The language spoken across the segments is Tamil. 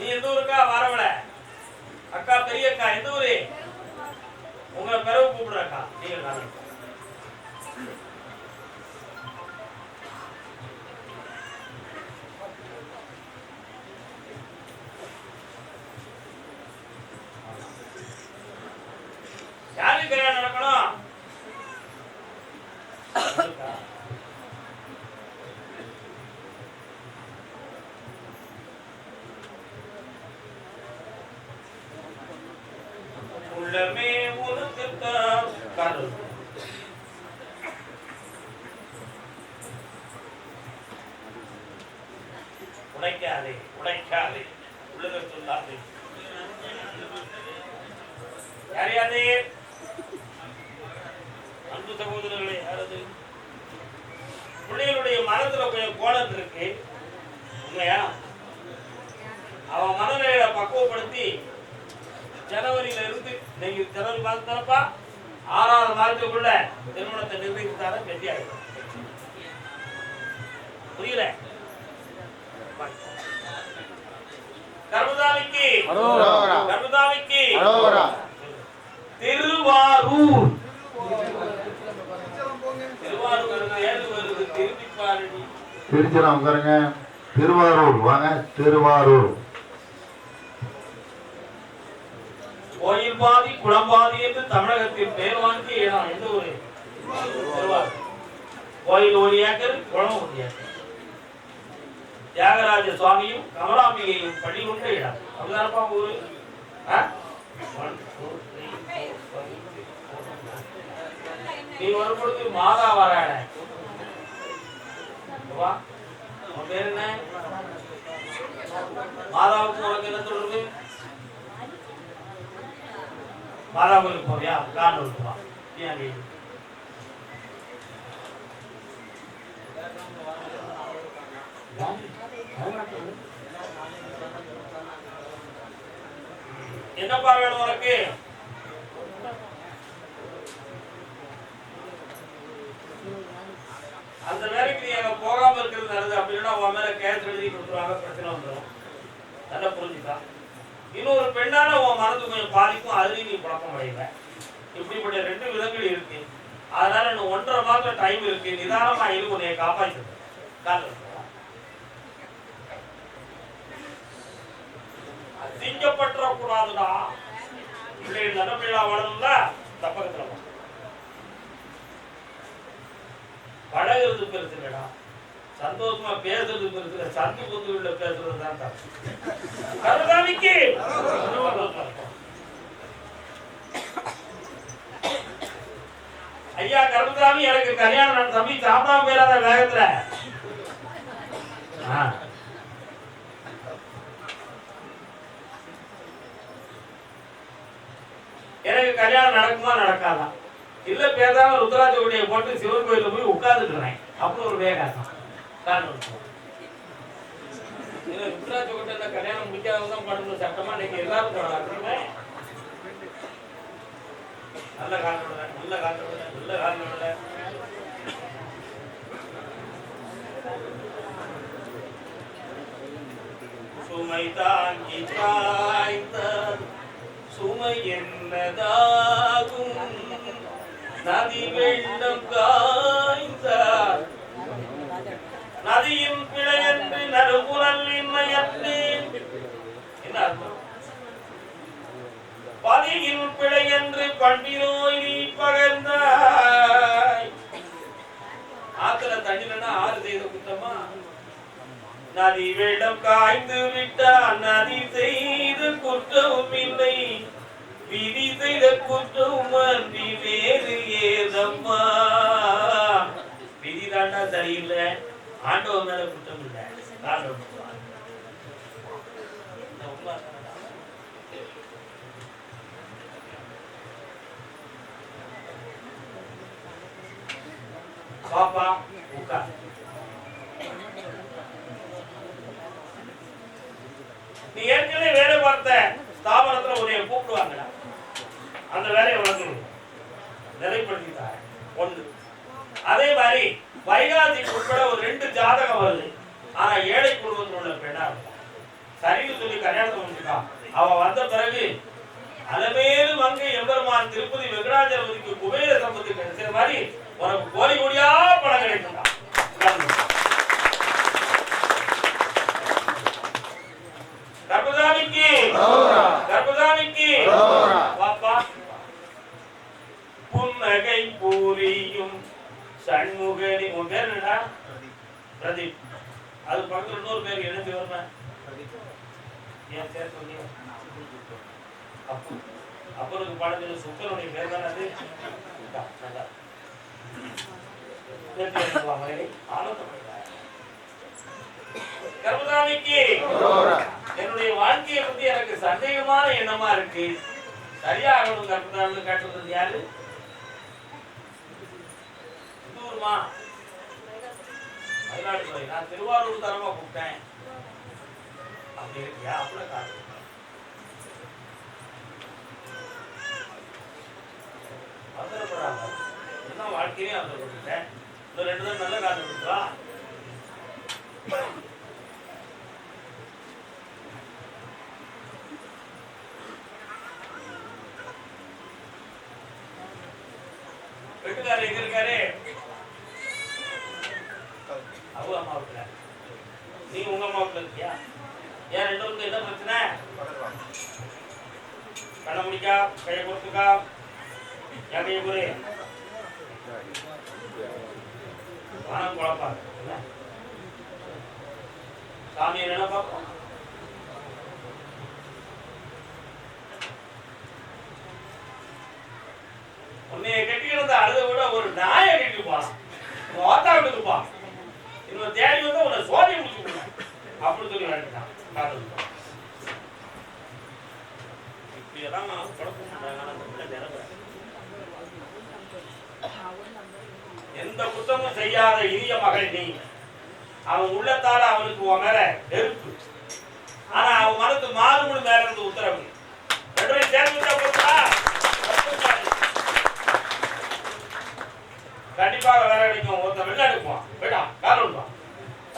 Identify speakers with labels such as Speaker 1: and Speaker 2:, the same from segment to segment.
Speaker 1: நீ எந்த ஊருக்கா? வரவல அக்கா பெரிய அக்கா எந்த ஊரு? உங்களை பிறகு கூப்பிடுறக்கா நீங்க காரணம் யாருக்கு கல்யாணம் நடக்கணும் உள்ளமே உனக்குத்தான் காதல் உடைக்காதே உடைக்காதே. உள்ளத சொல்லாதே. யாரையாதே அன்பு சகோதரர்களே யாரது பிள்ளைகளுடைய மனத்துல கொஞ்சம் கோலம் இருக்கு. உண்மையா? அவன் மனநிலையை பக்குவப்படுத்தி ஜனவரியில இருந்து நீங்க ஜனவரி மாதத்தானப்பா ஆறாவது மாதத்துக்குள்ள திருமணத்தை நிர்ணயித்தார வெற்றி புரியல? கர்மதாமிக்கு. கர்மதாமிக்கு. திருவாரூர்.
Speaker 2: திருச்சிராம் உட்காருங்க. திருவாரூர். வாங்க. திருவாரூர்.
Speaker 1: கோயில் பாதி குளம் பாதி என்று தமிழகத்தில் பெயர் வாங்கிய இடம் எந்த ஊரு? கோயில் ஒரு ஏக்கர் குளம் ஒரு ஏக்கர். தியாகராஜ சுவாமியும் கமலாம்பிகையும் பள்ளி கொண்ட இடம் அப்படிதானப்பா ஊரு? நீ வரும் பொழுது மாதா வராட உன் பேர் என்ன? மாதாவுக்கு உனக்கு என்ன தொடர்பு மாதா கோயிலுக்கு போவியா காண்டூருக்கு வா நீ அங்கே இரு. என்னப்பா வேணும் உனக்கு அந்த வேலைக்கு நீ அங்க போகாம இருக்கிறது நல்லது அப்படி இல்லைன்னா உன் மேல கேஸ் எழுதி கொடுத்துருவாங்க பிரச்சனை வந்துடும் நல்லா புரிஞ்சுக்கா இன்னொரு பெண்ணால உன் மனது கொஞ்சம் பாதிக்கும் அதுலயும் நீ குழப்பம் அடைவ. இப்படிப்பட்ட ரெண்டு விதங்கள் இருக்கு. அதனால இன்னும் ஒன்றரை மாதம் டைம் இருக்கு. நிதானமா இது உன்னைய காப்பாற்று காலைல போலாம். அசிங்கப்பட்டுற கூடாதுடா பிள்ளைகள் நல்ல பிள்ளை வளரணும்ல இந்த பக்கத்துல வா. சந்தோஷமா பேசுறது பெருசு சந்து புந்து உள்ள பேசுறது தான் கருதாமிக்கு ஐயா கருதாமி எனக்கு கல்யாணம் நடந்த தம்பி சாப்பிடாம போயிடாத வேகத்துல. எனக்கு கல்யாணம் நடக்குமா நடக்காதா? இல்ல பேசாம ருத்ராஜ கொடியை போட்டு சிவன் கோயில போய் உட்கார்ந்துக்கிறேன் அப்படி ஒரு வேகாசம் காரணம் இருக்கு. இதுல ருத்ராஜ கோட்டையில கல்யாணம் முடிக்காதவங்க தான் பண்ணணும் சட்டமா இன்னைக்கு எல்லாரும் நல்ல நல்ல நல்ல சுமை தாங்கி தாய்த்த சுமை என்னதாகும் நதி வெள்ளம் காய்ந்தார் நதியின் பிழையன்று நடுகுரல் இன்மையற்று என்ன அர்த்தம்? பதியின் பிழையன்று பண்டினோய் நீ பகர்ந்தாய். ஆத்துல தண்ணிலன்னா ஆறு செய்த குத்தமா? நதி வெள்ளம் காய்ந்து விட்டால் நதி செய்து குற்றமும் இல்லை. விதி செய்த குற்றம் அன்றி வேறு ஏதம்மா? விதிதாண்டா சரியில்லை. ஆண்டவன் மேல குற்றம் இல்லை. பாப்பா உட்கார் நீ ஏற்கனவே வேலை பார்த்த ஸ்தாபனத்துல உன்னைய கூப்பிடுவாங்கடா அந்த வேலையை உனக்கு நிறைப்படுத்திட்டாங்க ஒன்று. அதே மாதிரி வைகாசி உட்பட ஒரு ரெண்டு ஜாதகம் வருது. ஆனா ஏழை குடும்பத்தில் உள்ள பெண்ணா சரிவு சொல்லி கல்யாணத்தை முடிச்சுக்கா அவ வந்த பிறகு அலமேலு மங்கை எம்பெருமான் திருப்பதி வெங்கடாஜலபதிக்கு குபேர சம்பத்து கிடைச்ச மாதிரி உனக்கு கோடி கோடியா பணம் கிடைக்கும் கர்பதாமிக்கு கர்பதாமிக்கு பாப்பா புன்னகை பூரியும் உன் பேர் என்னடா? பிரதீப். அது பக்கத்துல இன்னொரு பேர் என்ன பேர் என் பேர் சொல்லி அப்பு பாடத்தில் சுக்கரனுடைய பேர் தானே அது. கர்மசாமிக்கு என்னுடைய வாழ்க்கையை பத்தி எனக்கு சந்தேகமான எண்ணமா இருக்கு. சரியாகணும் கர்மசாமி காட்டுறது யாரு? இந்த மயிலாடுதுறை. நான் திருவாரூர் தரமா கூப்பிட்டேன். அப்படி இருக்கியா? அப்படி காட்டு. அவசரப்படாம என்ன வாழ்க்கையே அவசரப்பட்டுட்டேன் இந்த ரெண்டு தான் நல்ல காட்டு கொடுத்தா வீட்டுக்காரர் எங்க இருக்காரு? அவங்க அம்மா வீட்டுல. நீ உங்க அம்மா வீட்டுல இருக்கியா? ஏன் ரெண்டு பேருக்கு என்ன பிரச்சனை? கண்ணை முடிக்கா கையை கொடுத்துக்கா என் கையை குரு? மனம் குழப்பாது சாமி என்ன பார்ப்போம்? உன்னைய கட்டிக்கிட்டு அழுத விட ஒரு நாயை கட்டி போலாம் உன் ஓத்தா தேடி வந்து உன்னை சோதி முடிச்சு விடுவேன் அப்படின்னு சொல்லி வேண்டாம் காதல் இப்படியெல்லாம் குழப்பம் எந்த குற்றமும் செய்யாத இனிய மகள் நீ. அவன் உள்ளத்தால அவனுக்கு உன் மேல நெருப்பு ஆனா அவன் மனத்து மாறுபடும் மேல இருந்து உத்தரவு ரெண்டு சேர்ந்து விட்டா கண்டிப்பாக வேற கிடைக்கும் ஒருத்தன் வெளில எடுப்பான் போயிட்டான். வேலை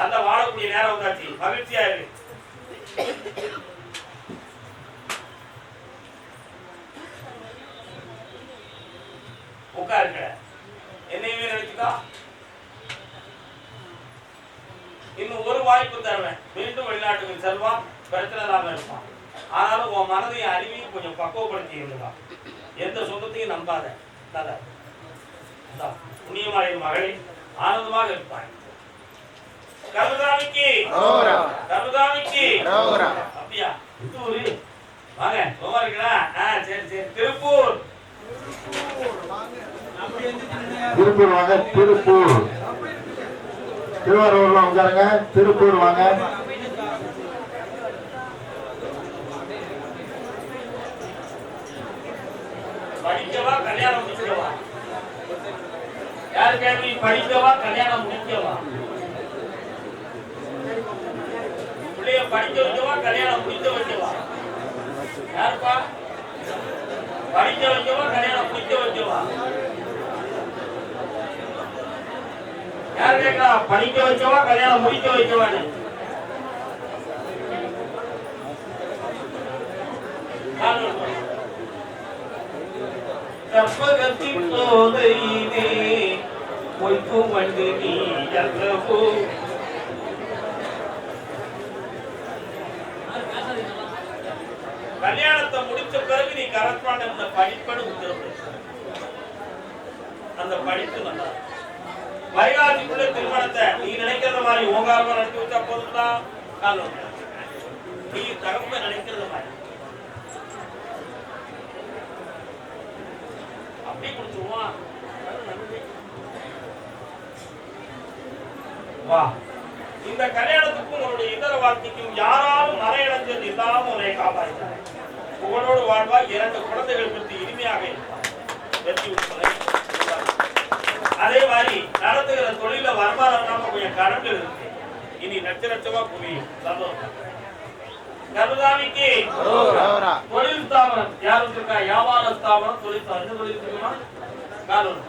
Speaker 1: விடுவான் அந்த வாழக்கூடிய நேரம் வந்தாச்சு. மகிழ்ச்சியா இரு உட்காருங்க. என்னையுமே நினைச்சுக்கா. இன்னும் ஒரு வாய்ப்பு தருவேன். மீண்டும் வெளிநாட்டுக்கு செல்வான் பிரச்சனை இல்லாம இருப்பான். ஆனாலும் உன் மனதையும் அறிவையும் கொஞ்சம் பக்குவப்படுத்தி இருந்துதான் எந்த சொந்தத்தையும் நம்பாத. நல்லா இந்தா, மகளே ஆனந்தமாக இருப்பாய். கருதாமிக்கு கருதாமிக்கு அப்படியா? புத்தூரு. வாங்க சும்மா இருக்கா ஆ சரி சரி. திருப்பூர்.
Speaker 2: திருப்பூர் வாங்க திருப்பூர். திருவாரூர்ல உட்காருங்க. திருப்பூர் வாங்க.
Speaker 1: படிக்கவா கல்யாணம் முடிக்கவா? யார் கேள்வி படிக்கவா கல்யாணம் முடிக்கவா? பிள்ளைய படிக்க வைக்கவா கல்யாணம் முடிக்க வைக்கவா யாருப்பா படிக்க வைக்கவா கல்யாணம் முடிக்க வைக்கவா யார் கேட்கா படிக்க வைக்கவா கல்யாணம் முடிக்க வைக்கவான்னு யார் சொல்றா? கற்பகத்தின் சோதையினே பொய்க்கும் வந்து நீ அல்லவோ கல்யாணத்தை முடிச்ச பிறகு நீ கரஸ்பாண்ட் படிப்பனு உத்தரவு அந்த படிப்பு நல்லா வைகாசிக்குள்ள திருமணத்தை நீ நினைக்கிற மாதிரி ஓங்காரமா நடத்தி வச்சா போதும்டா? காலம் நீ தகப்ப நினைக்கிறது மாதிரி. அப்படி கொடுத்துருவான் வா. இந்த கல்யாணத்துக்கும் உங்களுடைய இதர வாழ்க்கைக்கும் யாராலும் மறையடைஞ்சது இல்லாமல் உன்னை காப்பாற்றினார் புகழோடு வாழ்வாய் இரண்டு குழந்தைகள் பற்றி இனிமையாக அதே மாதிரி நடத்துகிற தொழில வருமானம் இல்லாம கொஞ்சம் கடன்கள் இருக்கு. இனி லட்ச லட்சமா புரியும் சந்தோஷம் கருதாமிக்கு தொழில் ஸ்தாபனம் யாரும் இருக்கா வியாபார ஸ்தாபனம் தொழில் ஸ்தாபனம் தொழில் இருக்குமா காலூர்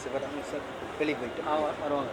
Speaker 3: சிவராமேஸ்வர் வெளியே போயிட்டு.
Speaker 4: வருவாங்க.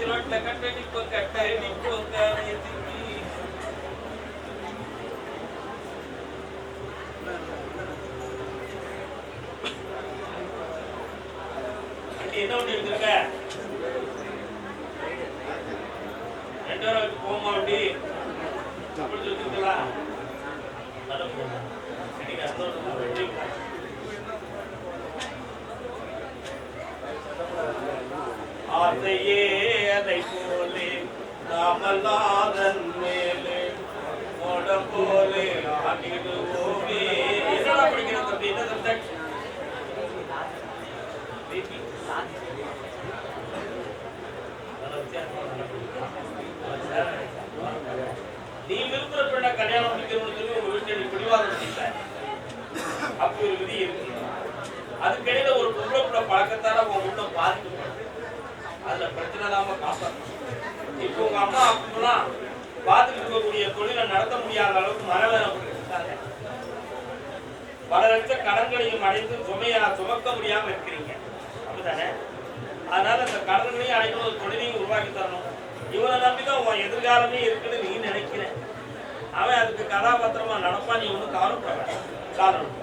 Speaker 1: காலேஜ் ரோட்ல கட்டடிப்பு கட்டடிப்பு எதுக்கு வண்டி என்ன வண்டி எடுத்திருக்க? ரெண்டு பேரும் வச்சு போமா வண்டி? அப்படி சொல்லிருக்கா நல்ல போகும் இன்னைக்கு அந்த ஒரு வண்டி ஆசையே அதை போலே நாமல்லாதன் மேலே போலே ஆடிடுவோமே என்னடா படிக்கிற தம்பி என்ன சப்ஜெக்ட் நீ விரும்புற பெண்ணை கல்யாணம் முடிக்கணும்னு சொல்லி உங்க வீட்டில் நீ பிடிவாதம் செய்யல அப்படி ஒரு விதி இருக்கு. அதுக்கிடையில ஒரு பொம்பளை பழக்கத்தால உங்க வீட்டை பாதிக்கப்படுது அதுல பிரச்சனை இல்லாம காப்பாற்றணும் இப்போ உங்க அம்மா அப்பெல்லாம் பார்த்துட்டு இருக்கக்கூடிய தொழிலை நடத்த முடியாத அளவுக்கு மனவேதனை பல லட்ச கடன்களையும் அடைந்து சுமையா சுமக்க முடியாம இருக்கிறீங்க. அப்படிதானே அதனால இந்த கடன்களையும் அடைக்கணும் ஒரு தொழிலையும் உருவாக்கி தரணும். இவனை நம்பிதான் உன் எதிர்காலமே இருக்குன்னு நீ நினைக்கிறேன் அவன் அதுக்கு கதாபாத்திரமா நடப்பான் நீ ஒன்றும் கவலைப்பட காரணம்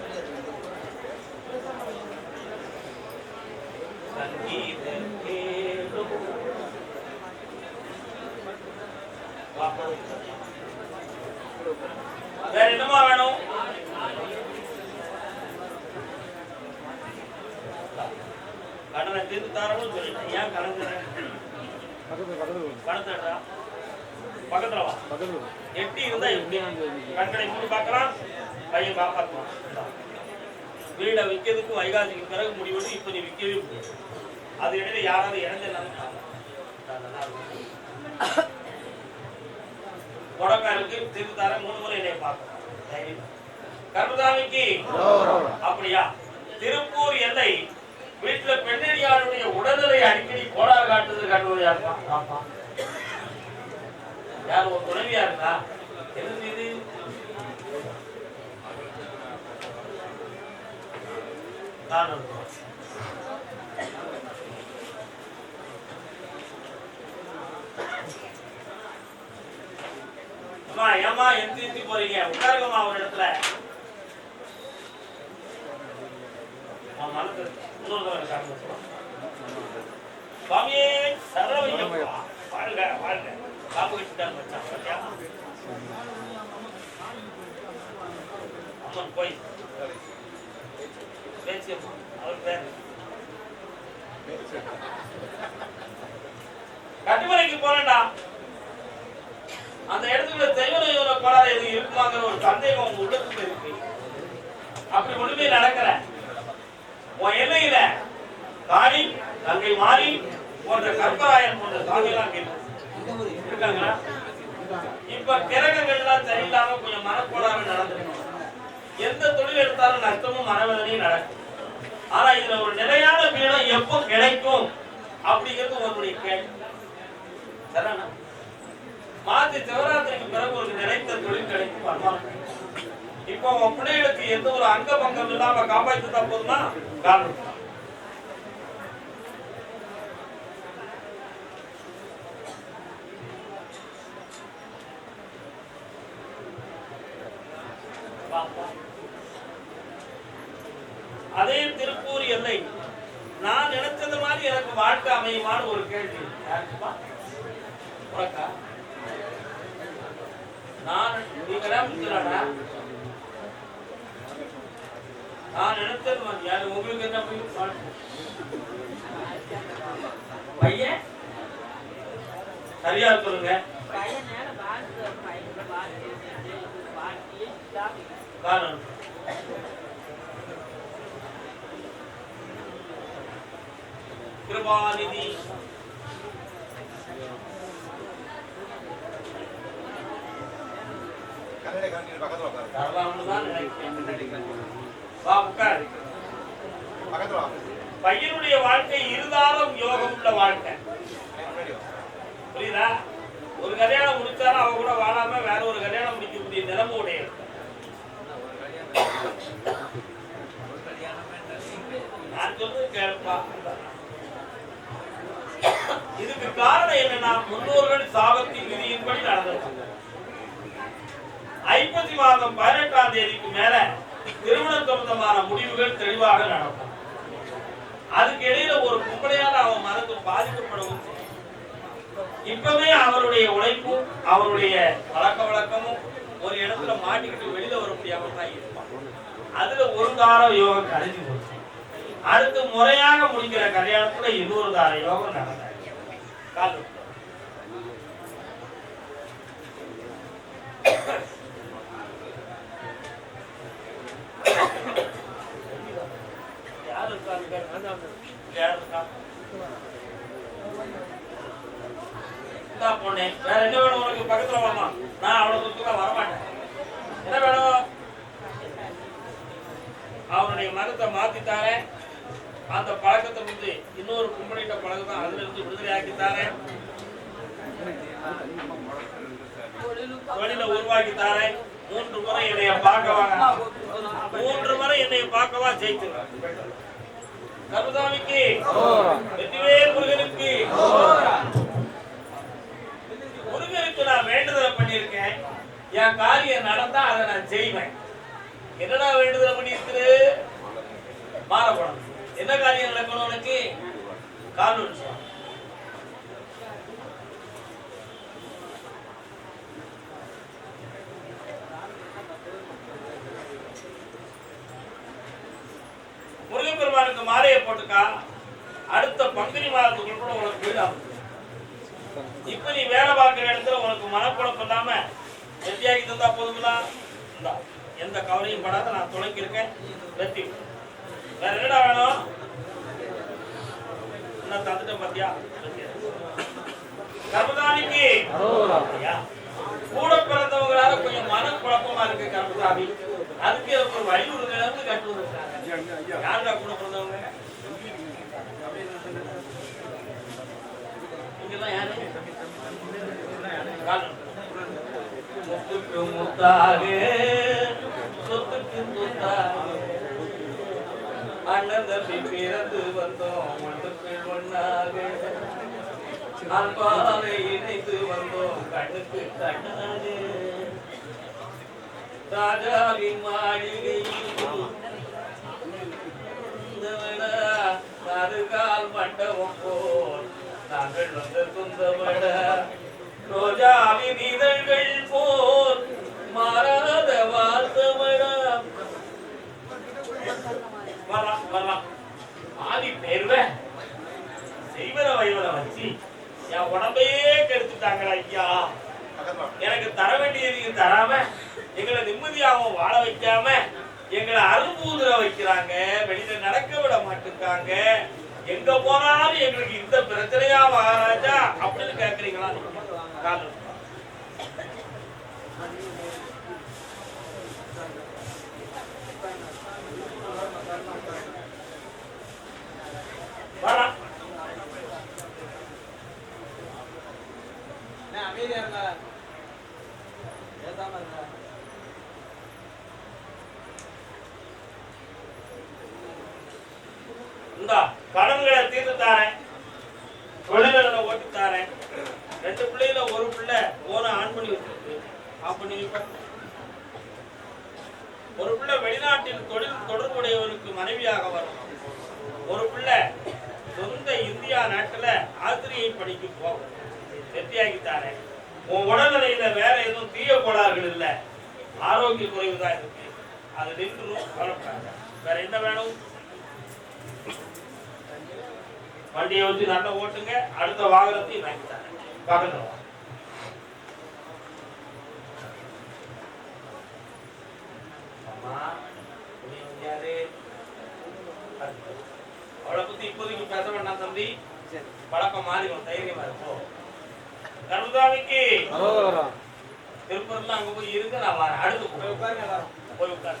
Speaker 1: சங்கீத கேளும். வா. வேற என்னமா வேணும்? கடனை தீர்த்து சொல்லிட்டேன். ஏன் கலந்துறேன்
Speaker 4: பக்கத்துல
Speaker 1: வா. எட்டி இருந்தா எப்படி? கண்களை மூடி பார்க்கலாம். பையன் காப்பாற்றுவான் வீடை விற்கிறதுக்கும் வைகாசிக்கு பிறகு முடிவெடுத்து இப்போ நீ விற்கவே முடியாது. அது இடையில யாராவது இறந்துடலாம் கொடக்காருக்கு திருத்தார மூணு முறை என்னைய பார்க்கணும் கருதாமிக்கு அப்படியா? திருப்பூர் எல்லை வீட்டுல பெண்ணடியாருடைய உடல்நிலை அடிக்கடி கோளாறு காட்டுறது கண்டுவது யாருப்பா யார் ஒரு துணைவியா இருந்தா? என்ன இது? அம்மா ஏமா எந்தி எந்தி போறீங்க? உட்காருங்கம்மா ஒரு இடத்துல. அம்மா, சுவாமியே சரவையப்பா வாழ்க வாழ்க. அம்மன் போய். அவர் பேர். கட்டுமலைக்கு போறேன்டா. அந்த இடத்துல தெய்வ தெய்வ கோளாறு எதுவும் இருக்குமாங்கிற ஒரு சந்தேகம் உங்க உள்ளத்துல இருக்கு. அப்படி ஒண்ணுமே நடக்கல. உன் எல்லையில தாடி தங்கை மாறி போன்ற கற்பராயன் போன்ற சாமியெல்லாம் கேட்டு இருக்காங்களா? இப்ப கிரகங்கள்லாம் சரியில்லாம கொஞ்சம் மனக்கோளாறு நடந்துருக்கணும் எந்த தொழில் எடுத்தாலும் நஷ்டமும் மனவேதனையும் நடக்கும். ஆனா இதுல ஒரு நிலையான வீடம் எப்போ கிடைக்கும் அப்படிங்கிறது உங்களுடைய கேள்வி. சரிண்ணா மாத்தி சிவராத்திரிக்கு பிறகு ஒரு நிலைத்த தொழில் கிடைக்கும்? வருமானம் இப்போ உன் பிள்ளைகளுக்கு எந்த ஒரு அங்க பங்கம் இல்லாம காப்பாற்றி போதுமா காரணம். அதே திருப்பூர் எல்லை. நான் நினைச்சது மாதிரி எனக்கு வாழ்க்கை அமையுமான்னு ஒரு கேள்வி. யாருக்குப்பா? உனக்கா? நான் நீங்க நம்பிக்கிறாடா நான் நினைச்சது யாரு உங்களுக்கு என்ன போய் பையன்? சரியா சொல்லுங்க. காரணம். கிருபாநிதி.
Speaker 3: கண்ணாடி கண்ணாடி பக்கத்துல உட்காரு
Speaker 1: தரலாம்னு தான் நினைக்கிறேன் வா உட்கார்
Speaker 3: பக்கத்துல வா
Speaker 1: பையனுடைய வாழ்க்கை இருதாலும் யோகம் உள்ள வாழ்க்கை
Speaker 3: முன்னாடி வா
Speaker 1: புரியுதா ஒரு கல்யாணம் முடிச்சாலும் அவ கூட வாழாம வேற ஒரு கல்யாணம் முடிக்கக்கூடிய நிலைமை உடைய நான் சொல்றது கேட்பா இதுக்கு காரணம் என்னன்னா முன்னோர்கள் சாபத்தின் விதியின்படி நடந்தது ஐப்பசி மாதம் பதினெட்டாம் தேதிக்கு மேல திருமணம் சம்பந்தமான முடிவுகள் தெளிவாக நடக்கும் அதுக்கு இடையில ஒரு கும்பலையால அவன் மனது பாதிக்கப்படவும் இப்பவே அவருடைய உழைப்பும் அவருடைய பழக்க வழக்கமும் ஒரு இடத்துல மாட்டிக்கிட்டு வெளியில வர முடியாம தான் இருப்பான் அதுல ஒரு தார யோகம் கழிஞ்சு போச்சு. அடுத்து முறையாக முடிக்கிற கல்யாணத்துல இன்னொரு தார யோகம் நடந்தாச்சு. கால் விட்டு. யார் இருக்காங்க யார் இருக்கா இந்தா போனேன் வேற என்ன வேணும் உனக்கு? பக்கத்துல வரணும்? நான் அவ்வளவு தூரத்துக்கு வரமாட்டேன். என்ன வேணும்? அவனுடைய மனத்தை மாத்தித்தாரேன். அந்த பழக்கத்தை வந்து இன்னொரு கும்பலிட்ட பழக்கம் தான் அதுல இருந்து விடுதலை ஆக்கித்தாரேன். தொழில உருவாக்கி மூன்று முறை என்னைய பார்க்கவா? மூன்று முறை என்னைய பார்க்கவா ஜெயிச்சிருவேன் கருதாமிக்கு வெற்றிவேல் முருகனுக்கு நான் வேண்டுதலை பண்ணியிருக்கேன் என் காரியம் நடந்தா அதை நான் செய்வேன். என்னடா வேண்டுதல் பண்ணியிருக்குது மாறப்படணும் என்ன காரியம் நடக்கணும் உனக்கு? கால் முருகன் முருகப்பெருமானுக்கு மாலையை போட்டுக்கா. அடுத்த பங்குனி மாதத்துக்குள்ள கூட உனக்கு வீடாகும் இப்ப நீ வேலை பார்க்கிற இடத்துல உனக்கு மனக்குழப்பம் இல்லாம வெற்றியாக்கி தந்தா போதுங்களா இந்தா எந்த கவலையும் படாத நான் துணைக்கிருக்கேன் வெற்றி வேற என்னடா வேணும்? என்ன தந்துட்டேன் பாத்தியா? கர்மதானிக்கு. கூட பிறந்தவங்களால கொஞ்சம் மன குழப்பமா இருக்கு கர்மதாமி அதுக்கு எனக்கு ஒரு வழி விடுங்க கட்டுவது யாருடா கூட பிறந்தவங்க? இங்கெல்லாம் யாரு? முத்துக்கு முத்தாக சொத்துக்கு சொத்தாக அண்ணன் தம்பி பிறந்து வந்தோம் ஒன்றுக்கு ஒன்னாக. அன்பாலை இணைத்து வந்தோம் கண்ணுக்கு கண்ணாக. ராஜாவின் மாளிகையில் மண்டபம் போல் நாங்கள் வந்த துந்தவட கெடுத்துட்டாங்களா ஐயா? எனக்கு தர வேண்டியதையும் தராம எங்களை நிம்மதியாகவும் வாழ வைக்காம எங்களை அரும்பூதுர வைக்கிறாங்க. வெளியில நடக்க விட மாட்டேங்காங்க எங்க போனாலும் எங்களுக்கு இந்த பிரச்சனையா மகாராஜா அப்படின்னு கேக்குறீங்களா? ஒன்றும் தீய கோளாறுகள் இல்லை. ஆரோக்கிய குறைவு தான் இருக்கு. அது நின்று வேற என்ன வேணும்? வண்டியை வச்சு நல்லா ஓட்டுங்க. அடுத்த வாகனத்தையும் வாங்கிட்டாங்க பக்கத்தில் இப்போதைக்கு பேச வேண்டாம் தம்பி. பழக்கம் மாறி தைரியமா இருக்கும் கருதாமிக்கு திருப்பூர்ல அங்க போய் இருக்கு நான் வரேன் அடுத்து போ. போய் உட்காரு